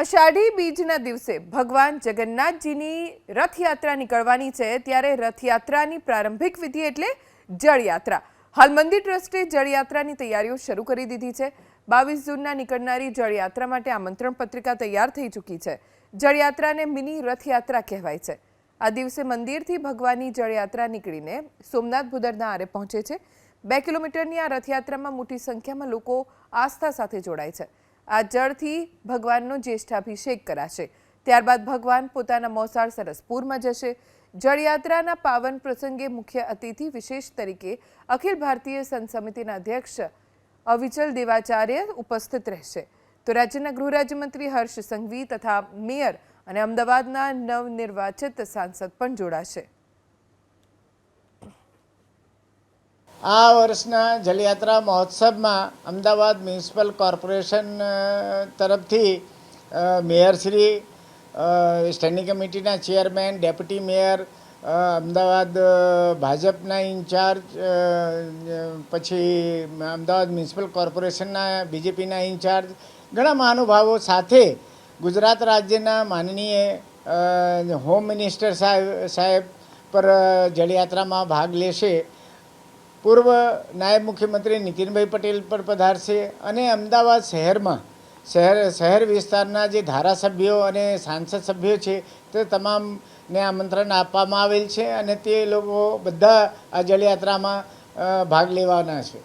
અષાઢી બીજના દિવસે ભગવાન જગન્નાથજીની રથયાત્રા નીકળવાની છે, ત્યારે રથયાત્રાની પ્રારંભિક વિધિ એટલે જળયાત્રા. હાલ મંદિર ટ્રસ્ટે જળયાત્રાની તૈયારીઓ શરૂ કરી દીધી છે. બાવીસ જૂનના નીકળનારી જળયાત્રા માટે આમંત્રણ પત્રિકા તૈયાર થઈ ચૂકી છે. જળયાત્રાને મિની રથયાત્રા કહેવાય છે. આ દિવસે મંદિરથી ભગવાનની જળયાત્રા નીકળીને સોમનાથ ભુદરના આરે પહોંચે છે. બે કિલોમીટરની આ રથયાત્રામાં મોટી સંખ્યામાં લોકો આસ્થા સાથે જોડાય છે. આ જળથી ભગવાનનો જ્યેષ્ઠાભિષેક કરાશે. ત્યારબાદ ભગવાન પોતાના મોસાળ સરસપુરમાં જશે. જળયાત્રાના પાવન પ્રસંગે મુખ્ય અતિથિ વિશેષ તરીકે અખિલ ભારતીય સંત સમિતિના અધ્યક્ષ અવિચલ દેવાચાર્ય ઉપસ્થિત રહેશે. તો રાજ્યના ગૃહ રાજ્યમંત્રી હર્ષ સંઘવી તથા મેયર અને અમદાવાદના નવનિર્વાચિત સાંસદ પણ જોડાશે. આ વર્ષના જલયાત્રા મહોત્સવમાં અમદાવાદ મ્યુનિસિપલ કોર્પોરેશન તરફથી મેયરશ્રી સ્ટેન્ડિંગ કમિટીના ચેરમેન, ડેપ્યુટી મેયર અમદાવાદ ભાજપના ઇન્ચાર્જ પછી અમદાવાદ મ્યુનિસિપલ કોર્પોરેશનના, બીજેપીના ઇન્ચાર્જ, ઘણા મહાનુભાવો સાથે ગુજરાત રાજ્યના માનનીય હોમ મિનિસ્ટર સાહેબ સાહેબ પર જળયાત્રામાં ભાગ લેશે. પૂર્વ નાયબ મુખ્યમંત્રી નીતિનભાઈ પટેલ પણ પધારશે અને અમદાવાદ શહેરમાં, શહેર શહેર વિસ્તારના જે ધારાસભ્યો અને સાંસદ સભ્યો છે, તે તમામને આમંત્રણ આપવામાં આવેલ છે અને તે લોકો બધા આ જળયાત્રામાં ભાગ લેવાના છે.